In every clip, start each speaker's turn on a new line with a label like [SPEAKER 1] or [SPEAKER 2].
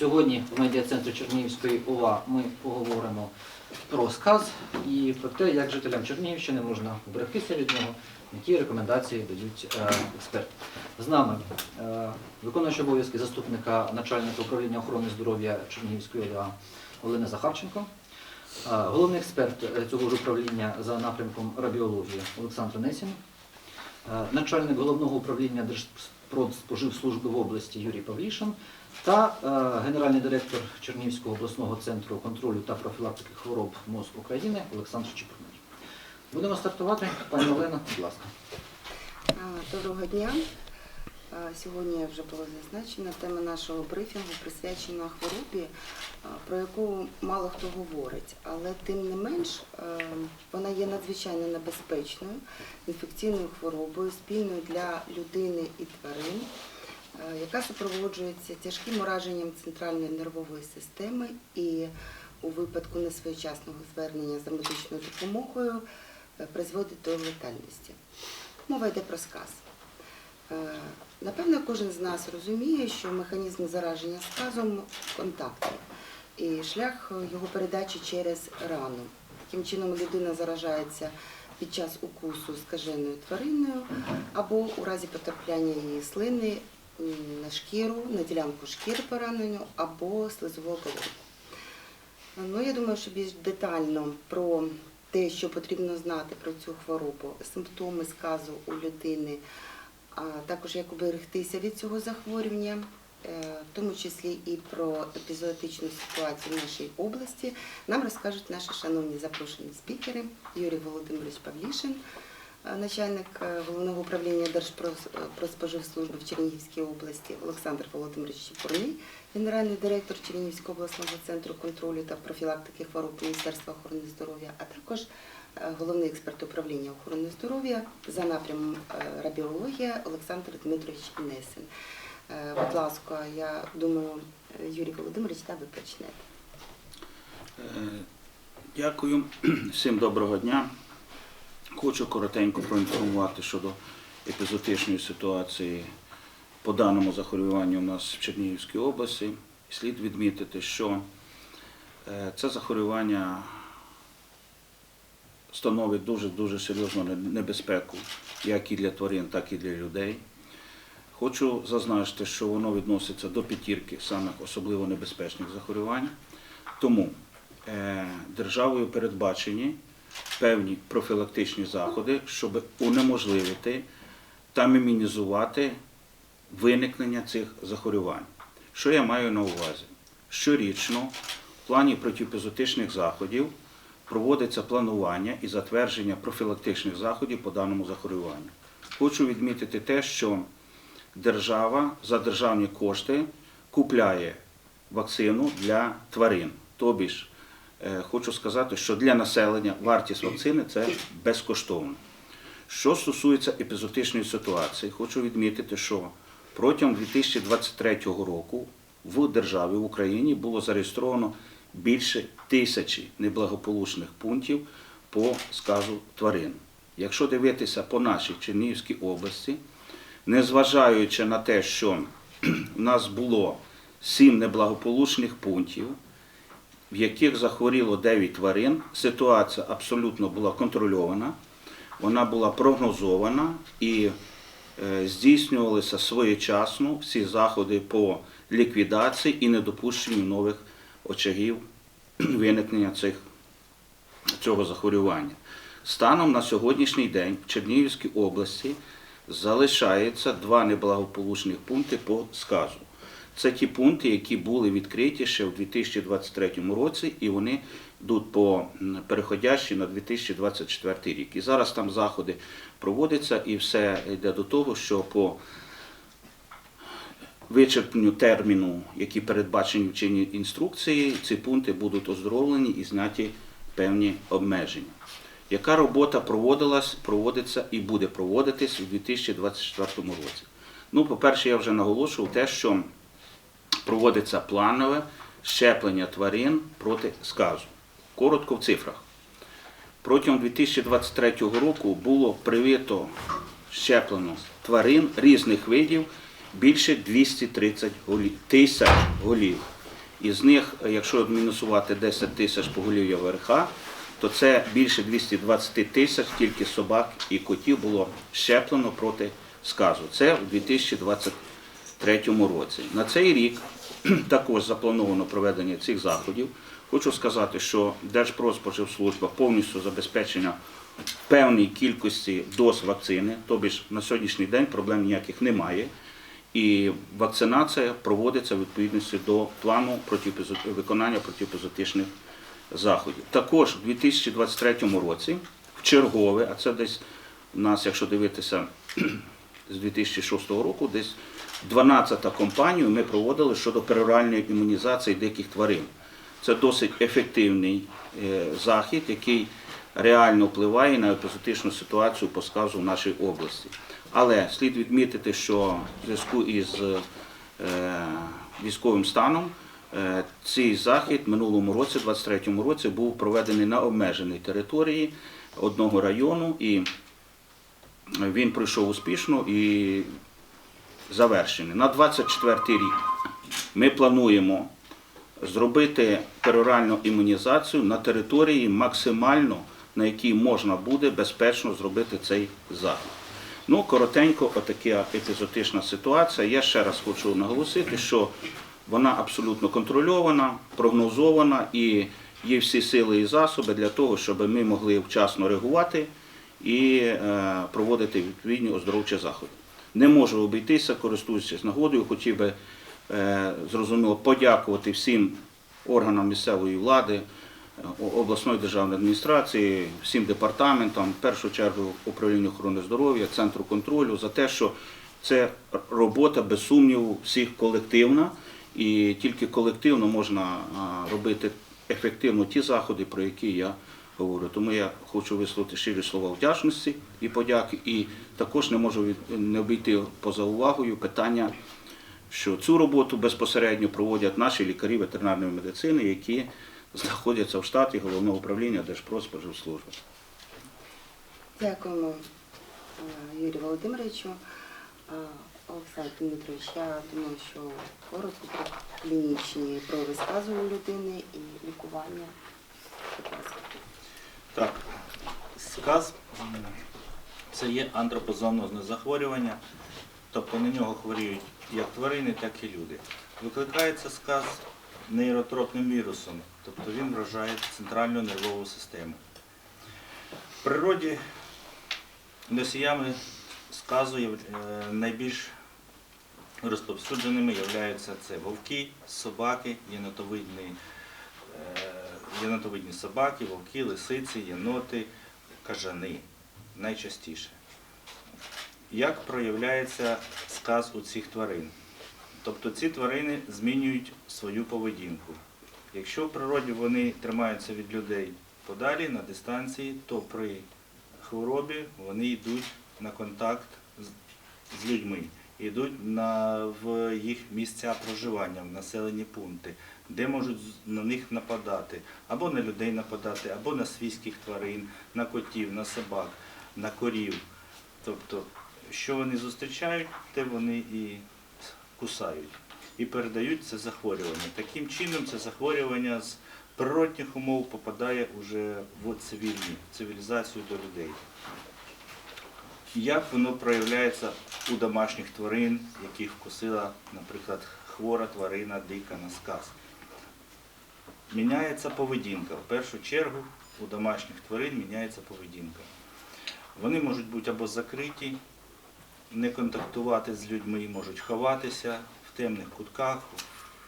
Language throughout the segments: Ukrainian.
[SPEAKER 1] Сьогодні в медіа-центрі Чернігівської ОВА ми поговоримо про сказ і про те, як жителям Чернігівщини можна уберегтися від нього, які рекомендації дають е, експерти. З нами е, виконуючий обов'язки заступника начальника управління охорони здоров'я Чернігівської ОВА Олена Захарченко. Е, Головний експерт цього ж управління за напрямком радіології Олександр Несін, начальник головного управління Держпродспоживслужби в області Юрій Павлішин та е, генеральний директор Чернігівського обласного центру контролю та профілактики хвороб МОЗ України Олександр Чепурний. Будемо стартувати. Пані Олена, будь ласка.
[SPEAKER 2] Доброго дня. Сьогодні вже було зазначено тема нашого брифінгу присвячена хворобі, про яку мало хто говорить, але тим не менш вона є надзвичайно небезпечною інфекційною хворобою, спільною для людини і тварин, яка супроводжується тяжким ураженням центральної нервової системи і у випадку несвоєчасного звернення за медичною допомогою е, призводить до летальності. Мова йде про сказ. Е, Напевно, кожен з нас розуміє, що механізм зараження сказом контактний і шлях його передачі через рану. Таким чином людина заражається під час укусу скаженою твариною або у разі потрапляння її слини на шкіру, на ділянку шкіри поранену або слизову оболонку. Ну, я думаю, що більш детально про те, що потрібно знати про цю хворобу, симптоми сказу у людини, а також як уберегтися від цього захворювання, е, в тому числі і про епізоотичну ситуацію в нашій області, нам розкажуть наші шановні запрошені спікери Юрій Володимирович Павлішин, начальник е, головного управління Держпродспоживслужби в Чернігівській області, Олександр Володимирович Чепурний, генеральний директор Чернігівського обласного центру контролю та профілактики хвороб Міністерства охорони здоров'я, а також е, головний експерт управління охорони здоров'я за напрямом е, радіологія Олександр Дмитрович Несен. Е, Будь ласка, я думаю, е, Юрій Володимирович, та ви почнете.
[SPEAKER 3] Е, Дякую. Всім доброго дня. Хочу коротенько проінформувати щодо епізотичної ситуації по даному захворюванню у нас в Чернігівській області. Слід відмітити, що е, це захворювання становить дуже-дуже серйозну небезпеку як і для тварин, так і для людей. Хочу зазначити, що воно відноситься до п'ятірки самих особливо небезпечних захворювань. Тому е, державою передбачені певні профілактичні заходи, щоб унеможливити та мінімізувати виникнення цих захворювань. Що я маю на увазі? Щорічно в плані протипізотичних заходів проводиться планування і затвердження профілактичних заходів по даному захворюванню. Хочу відмітити те, що держава за державні кошти купляє вакцину для тварин. Тобі хочу сказати, що для населення вартість вакцини це безкоштовно. Що стосується епізотичної ситуації, хочу відмітити, що протягом 2023 року в державі в Україні було зареєстровано більше тисячі неблагополучних пунктів по сказу тварин. Якщо дивитися по нашій Чернігівській області, незважаючи на те, що в нас було сім неблагополучних пунктів, в яких захворіло 9 тварин, ситуація абсолютно була контрольована, вона була прогнозована і е, здійснювалися своєчасно всі заходи по ліквідації і недопущенню нових очагів виникнення цих, цього захворювання. Станом на сьогоднішній день в Чернігівській області залишається два неблагополучних пункти по сказу. Це ті пункти, які були відкриті ще в 2023 році, і вони йдуть по переходящі на 2024 рік. І зараз там заходи проводяться, і все йде до того, що по вичерпненню терміну, які передбачені в чинній інструкції, ці пункти будуть оздоровлені і зняті певні обмеження. Яка робота проводилась, проводиться і буде проводитись у 2024 році? Ну, по-перше, я вже наголошував те, що проводиться планове щеплення тварин проти сказу. Коротко в цифрах. Протягом 2023 року було привито щеплено тварин різних видів більше 230 голів, тисяч голів. Із них, якщо мінусувати 10 тисяч поголів'я ВРХ, то це більше 220 тисяч тільки собак і котів було щеплено проти сказу. Це у 2023 році. На цей рік також заплановано проведення цих заходів. Хочу сказати, що Держпродспоживслужба повністю забезпечена певній кількості доз вакцини, тобто на сьогоднішній день проблем ніяких немає. І вакцинація проводиться в відповідності до плану виконання протипозитичних заходів. Також у 2023 році в чергове, а це десь у нас, якщо дивитися з 2006 року, десь 12-та компанію ми проводили щодо пероральної імунізації диких тварин. Це досить ефективний е, захід, який реально впливає на епізотичну ситуацію по сказу в нашій області. Але слід відмітити, що в зв'язку із е, військовим станом е, цей захід минулому році, 23-му році, був проведений на обмеженій території одного району, і він пройшов успішно і завершений. На 24 рік ми плануємо зробити пероральну імунізацію на території максимально, на якій можна буде безпечно зробити цей захід. Ну, коротенько, отака епізотична ситуація. Я ще раз хочу наголосити, що вона абсолютно контрольована, прогнозована і є всі сили і засоби для того, щоб ми могли вчасно реагувати і е, проводити відповідні оздоровчі заходи. Не можу обійтися, користуючись нагодою, хотів би е, зрозуміло подякувати всім органам місцевої влади, е, обласної державної адміністрації, всім департаментам, в першу чергу управлінню охорони здоров'я, центру контролю за те, що це робота без сумніву всіх колективна, і тільки колективно можна робити ефективно ті заходи, про які я говорю. Тому я хочу висловити щирі слова вдячності і подяки. І також не можу не обійти поза увагою питання, що цю роботу безпосередньо проводять наші лікарі ветеринарної медицини, які знаходяться в штаті головного управління Держпродспоживслужби.
[SPEAKER 2] Дякуємо е, Юрію Володимировичу. Е, Олександр Дмитрович, я думаю, що коротко про клінічні прояви сказу людини і лікування. Будь ласка.
[SPEAKER 4] Так, сказ це є антропозоонозне захворювання, тобто на нього хворіють як тварини, так і люди. Викликається сказ нейротропним вірусом, тобто він вражає центральну нервову систему. В природі носіями сказу е, найбільш розповсюдженими являються це вовки, собаки, єнотовидні, е, єнотовидні собаки, вовки, лисиці, єноти, кажани найчастіше. Як проявляється сказ у цих тварин? Тобто ці тварини змінюють свою поведінку. Якщо в природі вони тримаються від людей подалі на дистанції, то при хворобі вони йдуть на контакт з, людьми, йдуть на, в їх місця проживання, в населені пункти, де можуть на них нападати, або на людей нападати, або на свійських тварин, на котів, на собак, на корів. Тобто, що вони зустрічають, те вони і кусають і передають це захворювання. Таким чином це захворювання з природних умов попадає уже в цивільні, цивілізацію до людей. Як воно проявляється у домашніх тварин, яких вкусила, наприклад, хвора тварина дика на? Міняється поведінка. В першу чергу у домашніх тварин міняється поведінка. Вони можуть бути або закриті, не контактувати з людьми, можуть ховатися в темних кутках,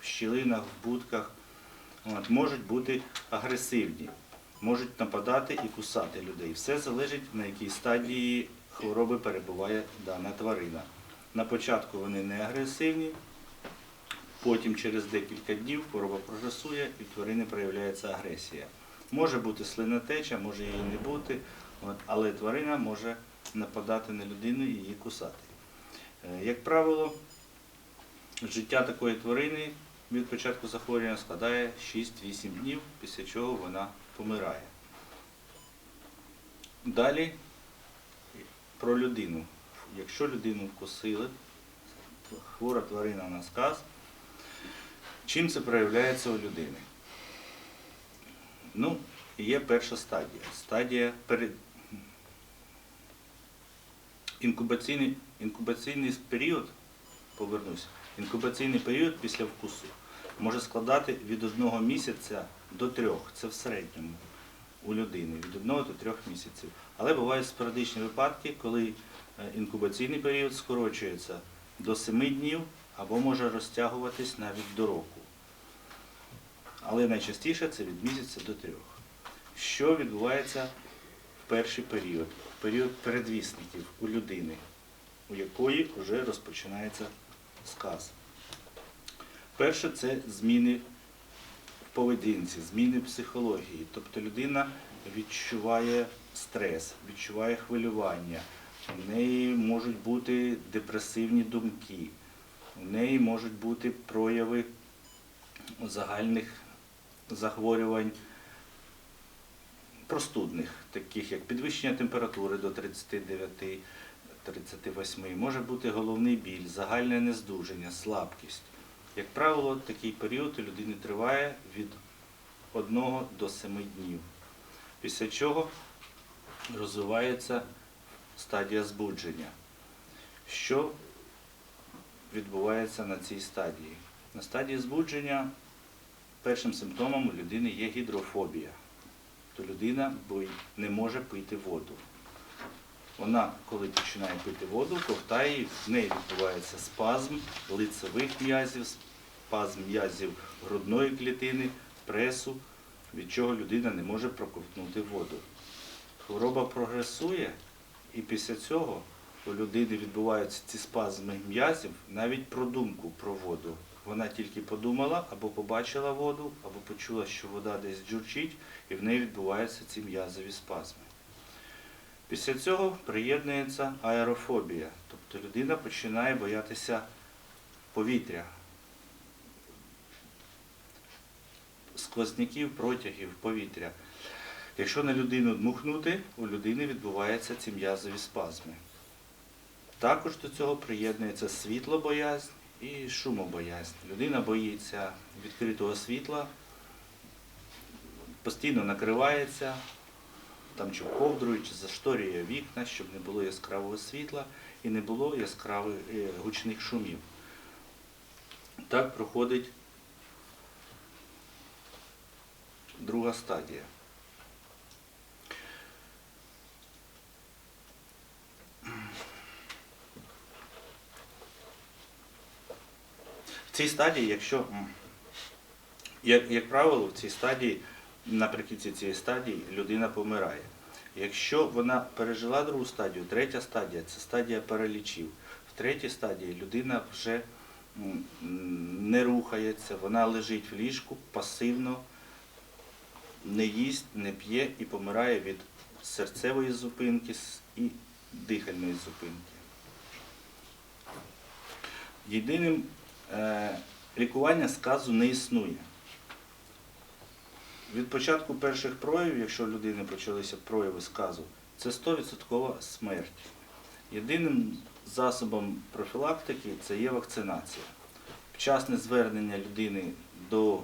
[SPEAKER 4] в щілинах, в будках. От, можуть бути агресивні, можуть нападати і кусати людей. Все залежить, на якій стадії хвороби перебуває дана тварина. На початку вони не агресивні, потім через декілька днів хвороба прогресує і в тварини проявляється агресія. Може бути слинотеча, може її не бути, але тварина може нападати на людину і її кусати. Е, Як правило, життя такої тварини від початку захворювання складає 6-8 днів, після чого вона помирає. Далі про людину. Якщо людину вкусили, хвора тварина на сказ, Чим це проявляється у людини? Ну, є перша стадія. Стадія перед... інкубаційний, інкубаційний період, повернусь, інкубаційний період після вкусу може складати від одного місяця до трьох. Це в середньому у людини від одного до трьох місяців. Але бувають спорадичні випадки, коли е, інкубаційний період скорочується до 7 днів або може розтягуватись навіть до року. Але найчастіше це від місяця до трьох. Що відбувається в перший період? Період передвісників у людини, у якої вже розпочинається сказ. Перше це зміни в поведінці, зміни психології. Тобто людина відчуває стрес, відчуває хвилювання, у неї можуть бути депресивні думки, у неї можуть бути прояви загальних захворювань простудних, таких як підвищення температури до 39-38, може бути головний біль, загальне нездужання, слабкість. Як правило, такий період у людини триває від 1 до 7 днів, після чого розвивається стадія збудження. Що відбувається на цій стадії? На стадії збудження першим симптомом у людини є гідрофобія. То людина не може пити воду. Вона, коли починає пити воду, ковтає, в неї відбувається спазм лицевих м'язів, спазм м'язів грудної клітини, пресу, від чого людина не може проковтнути воду. Хвороба прогресує, і після цього у людини відбуваються ці спазми м'язів навіть про думку про воду. Вона тільки подумала або побачила воду, або почула, що вода десь джурчить, і в неї відбуваються ці м'язові спазми. Після цього приєднується аерофобія, тобто людина починає боятися повітря, сквозняків, протягів, повітря. Якщо на людину дмухнути, у людини відбуваються ці м'язові спазми. Також до цього приєднується світлобоязнь і шумобоязнь. Людина боїться відкритого світла, постійно накривається, там чи ковдрою, чи зашторює вікна, щоб не було яскравого світла і не було яскравих е, гучних шумів. Так проходить друга стадія. В цій стадії, якщо, як, як правило, в цій стадії, наприкінці цієї стадії людина помирає. Якщо вона пережила другу стадію, третя стадія це стадія паралічів. В третій стадії людина вже не рухається, вона лежить в ліжку пасивно, не їсть, не п'є і помирає від серцевої зупинки і дихальної зупинки. Єдиним лікування сказу не існує. Від початку перших проявів, якщо у людини почалися прояви сказу, це 100% смерть. Єдиним засобом профілактики це є вакцинація. Вчасне звернення людини до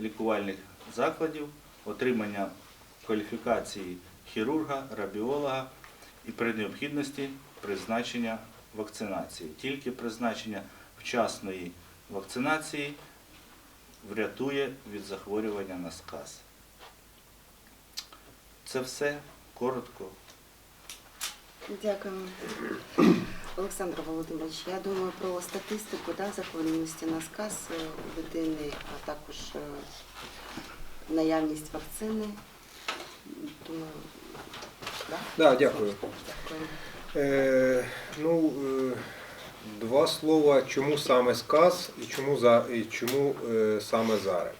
[SPEAKER 4] лікувальних закладів, отримання кваліфікації хірурга, рабіолога і при необхідності призначення вакцинації. Тільки призначення вчасної вакцинації врятує від захворювання на сказ. Це все коротко.
[SPEAKER 2] Дякуємо. Олександр Володимирович, я думаю про статистику да, захворюваності на сказ е, у дитини, а також е, наявність вакцини. Думаю, да?
[SPEAKER 5] Да, дякую.
[SPEAKER 2] Дякую.
[SPEAKER 5] Е, ну, е, два слова, чому саме сказ і чому, за, і чому е, саме зараз.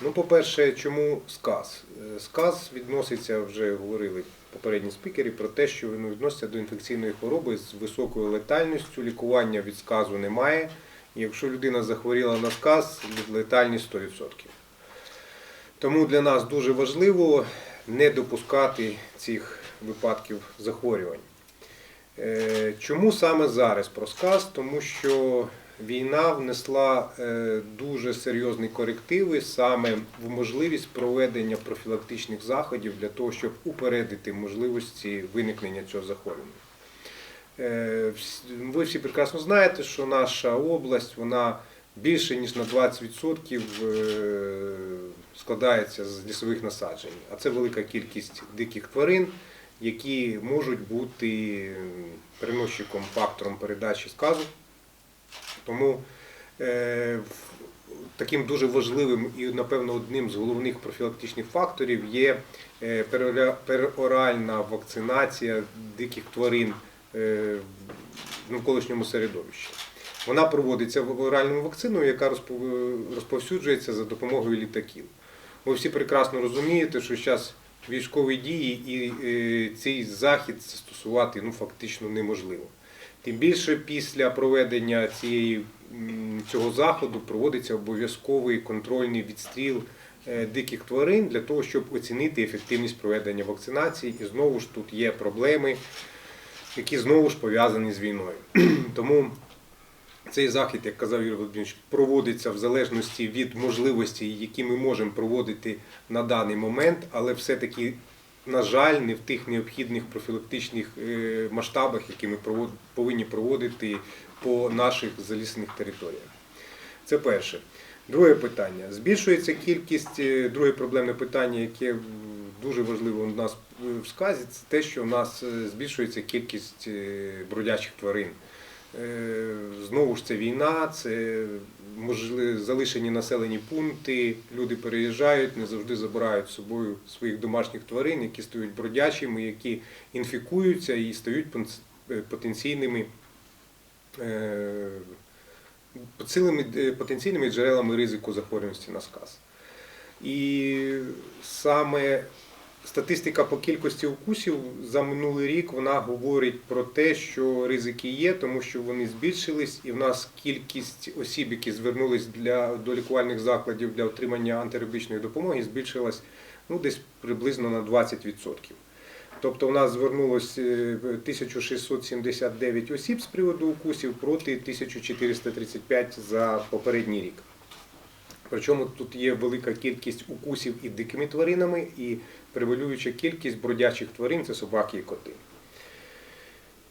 [SPEAKER 5] Ну, по-перше, чому сказ? Е, Сказ відноситься, вже говорили попередні спікери, про те, що він відноситься до інфекційної хвороби з високою летальністю, лікування від сказу немає. Якщо людина захворіла на сказ, летальність 100%. Тому для нас дуже важливо не допускати цих випадків захворювань. Е, Чому саме зараз про сказ? Тому що війна внесла е, дуже серйозні корективи саме в можливість проведення профілактичних заходів для того, щоб упередити можливості виникнення цього захворювання. Е, Ви всі прекрасно знаєте, що наша область вона більше ніж на 20% е, складається з лісових насаджень, а це велика кількість диких тварин, які можуть бути переносчиком фактором передачі сказу. Тому е, таким дуже важливим і, напевно, одним з головних профілактичних факторів є е, переоральна вакцинація диких тварин е, в навколишньому середовищі. Вона проводиться оральною вакциною, яка розповсюджується за допомогою літаків. Ви всі прекрасно розумієте, що зараз військові дії і е, цей захід застосувати ну, фактично неможливо. Тим більше після проведення цієї, цього заходу проводиться обов'язковий контрольний відстріл е, диких тварин для того, щоб оцінити ефективність проведення вакцинації. І знову ж тут є проблеми, які знову ж пов'язані з війною. Тому цей захід, як казав Юрій Володимирович, проводиться в залежності від можливостей, які ми можемо проводити на даний момент, але все-таки, на жаль, не в тих необхідних профілактичних е, масштабах, які ми повинні проводити по наших залісних територіях. Це перше. Друге питання. Збільшується кількість, е, друге проблемне питання, яке дуже важливо у нас е, в сказі, це те, що у нас збільшується кількість бродячих тварин. Е, Знову ж це війна, це можливо залишені населені пункти. Люди переїжджають, не завжди забирають з собою своїх домашніх тварин, які стають бродячими, які інфікуються і стають е, потенційними е, потенційними джерелами ризику захворюваності на сказ. І саме статистика по кількості укусів за минулий рік вона говорить про те, що ризики є, тому що вони збільшились, і в нас кількість осіб, які звернулись для, до лікувальних закладів для отримання антирабічної допомоги, збільшилась ну, десь приблизно на 20%. Тобто в нас звернулось е, 1679 осіб з приводу укусів проти 1435 за попередній рік. Причому тут є велика кількість укусів і дикими тваринами, і превалююча кількість бродячих тварин це собаки і коти.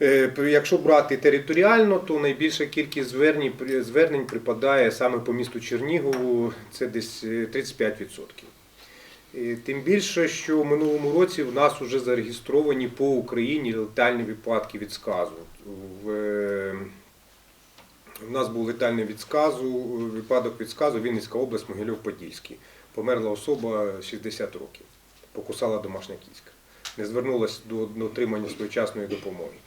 [SPEAKER 5] Е, Якщо брати територіально, то найбільша кількість звернень, звернень припадає саме по місту Чернігову, це десь е, 35%. Тим більше, що в минулому році в нас вже зареєстровані по Україні летальні випадки від сказу. Е, У нас був летальний від сказу, випадок від сказу Вінницька область, Могильов-Подільський. Померла особа 60 років, покусала домашня кіська. Не звернулася до, отримання своєчасної допомоги.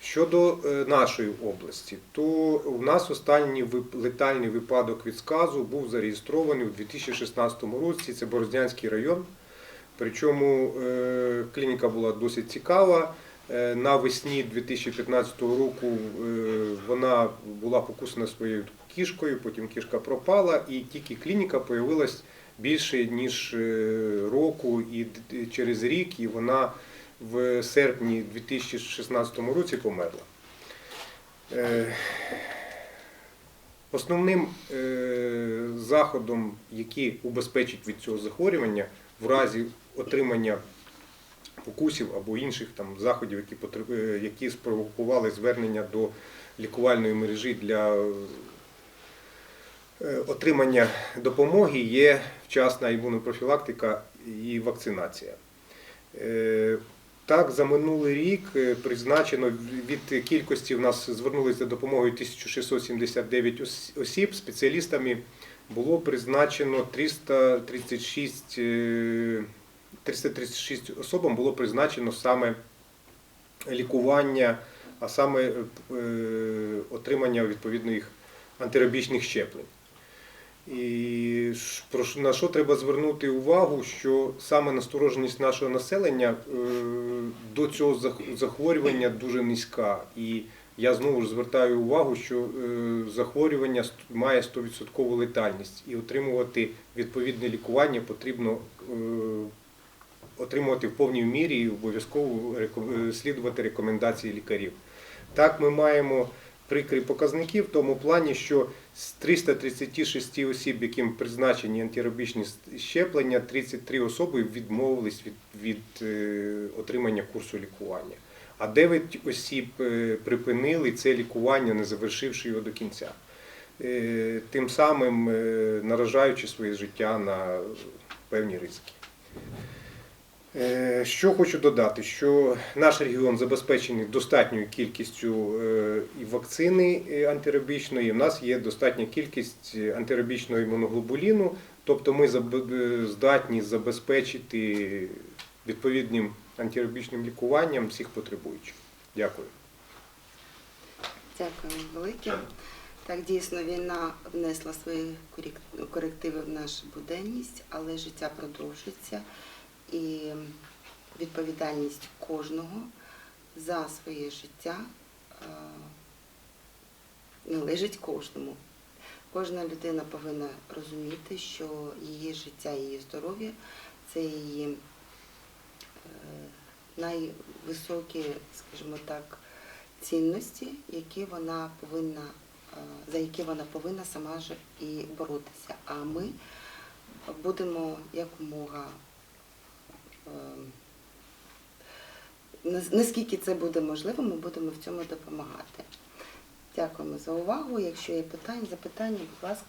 [SPEAKER 5] Щодо е, нашої області, то у нас останній летальний випадок від сказу був зареєстрований у 2016 році. Це Бороздянський район. Причому е, клініка була досить цікава. Е, Навесні 2015 року е, вона була покусана своєю кішкою, потім кішка пропала, і тільки клініка появилась більше ніж е, року і через рік, і вона в серпні 2016 році померла. Основним заходом, який убезпечить від цього захворювання в разі отримання покусів або інших там заходів, які, е, які спровокували звернення до лікувальної мережі для е, отримання допомоги, є вчасна імунопрофілактика і вакцинація. Е, Так, за минулий рік призначено від кількості в нас звернулися за допомогою 1679 осіб. Спеціалістами було призначено 336, е, 336 особам було призначено саме лікування, а саме е, отримання відповідних антирабічних щеплень. І на що треба звернути увагу, що саме настороженість нашого населення е, до цього зах- захворювання дуже низька. І я знову ж звертаю увагу, що е, захворювання має 100% летальність, і отримувати відповідне лікування потрібно отримувати в повній мірі і обов'язково е, слідувати рекомендації лікарів. Так, ми маємо прикрі показники в тому плані, що з 336 осіб, яким призначені антирабічні щеплення, 33 особи відмовились від, від е, отримання курсу лікування. А 9 осіб е, припинили це лікування, не завершивши його до кінця. Тим самим наражаючи своє життя на певні ризики. Е, Що хочу додати, що наш регіон забезпечений достатньою кількістю е, вакцини антирабічної. У нас є достатня кількість е, антирабічного імуноглобуліну, тобто ми здатні забезпечити відповідним антирабічним лікуванням всіх потребуючих. Дякую.
[SPEAKER 2] Дякую велике. Так, дійсно, війна внесла свої корективи в нашу буденність, але життя продовжується і відповідальність кожного за своє життя е, належить кожному. Кожна людина повинна розуміти, що її життя, її здоров'я це її е, найвисокі, скажімо так, цінності, які вона повинна, е, за які вона повинна сама ж і боротися. А ми будемо якомога наскільки це буде можливо, ми будемо в цьому допомагати. Дякуємо за увагу. Якщо є питання, запитання, будь ласка.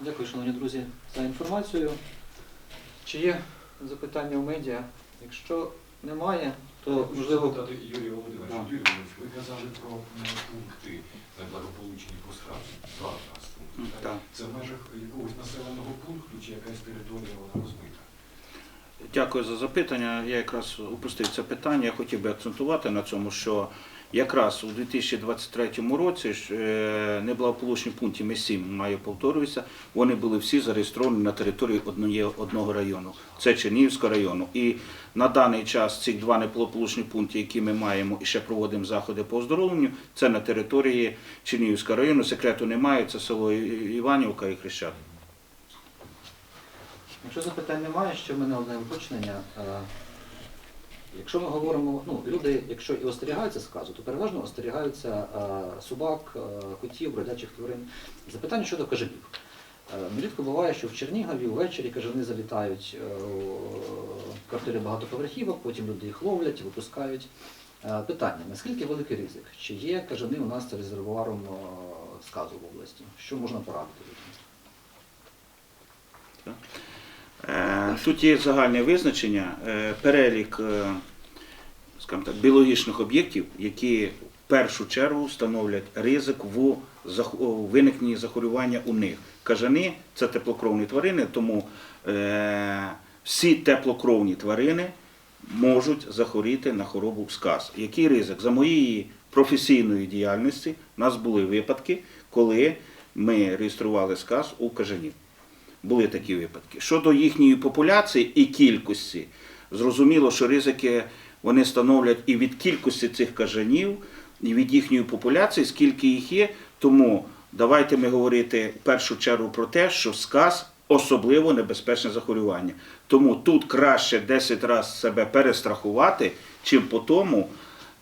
[SPEAKER 1] Дякую, шановні друзі, за інформацію. Чи є запитання у медіа? Якщо немає, то можливо.
[SPEAKER 6] Юрій Володимирович.
[SPEAKER 1] Да.
[SPEAKER 6] Юрій Володимирович, ви казали про пункти благополучні по скрабі. Два у нас пункти. Це в межах якогось населеного пункту чи якась територія вона розмита?
[SPEAKER 3] Дякую за запитання. Я якраз упустив це питання. Я хотів би акцентувати на цьому, що якраз у 2023 році е, неблагополучні пункти ми сім маю повторююся. Вони були всі зареєстровані на території одного району. Це Чернігівського району. І на даний час ці два неблагополучні пункти, які ми маємо і ще проводимо заходи по оздоровленню, це на території Чернігівського району. Секрету немає. Це село Іванівка і Хрещат.
[SPEAKER 1] Якщо запитань немає, ще в мене одне уточнення. Е, Якщо ми говоримо, ну, люди, якщо і остерігаються сказу, то переважно остерігаються е, собак, е, котів, бродячих тварин. Запитання щодо кажанів. Нерідко буває, що в Чернігові ввечері кажани залітають у квартири багатоповерхівок, потім люди їх ловлять, випускають. Питання: наскільки великий ризик? Чи є кажани у нас резервуаром сказу в області? Що можна порадити людям?
[SPEAKER 3] Тут є загальне визначення, е, перелік е, так, біологічних об'єктів, які в першу чергу становлять ризик в виникненні захворювання у них. Кажани це теплокровні тварини, тому е, всі теплокровні тварини можуть захворіти на хворобу сказ. Який ризик? За моєї професійної діяльності у нас були випадки, коли ми реєстрували сказ у кажанів. Були такі випадки. Щодо їхньої популяції і кількості, зрозуміло, що ризики вони становлять і від кількості цих кажанів, і від їхньої популяції, скільки їх є. Тому давайте ми говорити в першу чергу про те, що сказ особливо небезпечне захворювання. Тому тут краще 10 разів себе перестрахувати, чим по тому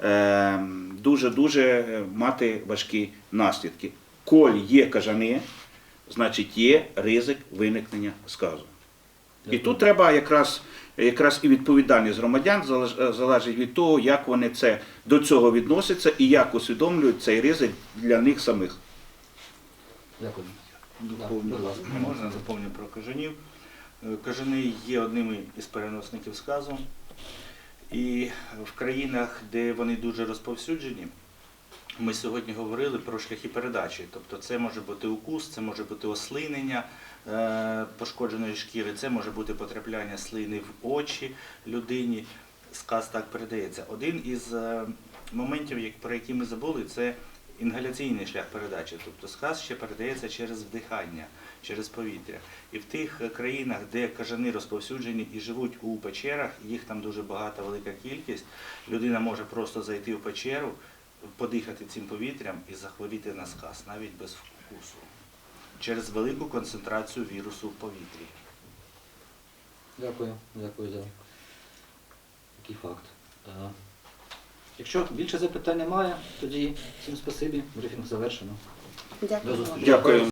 [SPEAKER 3] е, дуже-дуже мати важкі наслідки. Коль є кажани, значить є ризик виникнення сказу. І тут треба якраз, якраз і відповідальність громадян залежить від того, як вони це до цього відносяться і як усвідомлюють цей ризик для них самих.
[SPEAKER 1] Дякую.
[SPEAKER 3] Доповню.
[SPEAKER 4] Можна доповню про кажанів. Е, Кажани є одними із переносників сказу. І в країнах, де вони дуже розповсюджені, ми сьогодні говорили про шляхи передачі. Тобто це може бути укус, це може бути ослинення е, пошкодженої шкіри, це може бути потрапляння слини в очі людині. Сказ так передається. Один із е, моментів, як- про які ми забули, це інгаляційний шлях передачі. Тобто сказ ще передається через вдихання, через повітря. І в тих е, країнах, де кажани розповсюджені і живуть у печерах, їх там дуже багата велика кількість, людина може просто зайти в печеру, подихати цим повітрям і захворіти на сказ, навіть без вкусу, через велику концентрацію вірусу в повітрі.
[SPEAKER 1] Дякую, дякую за такий факт. Е, Якщо більше запитань немає, тоді всім спасибі, брифінг завершено.
[SPEAKER 2] Дякую.
[SPEAKER 1] До зустрічі.
[SPEAKER 3] Дякую.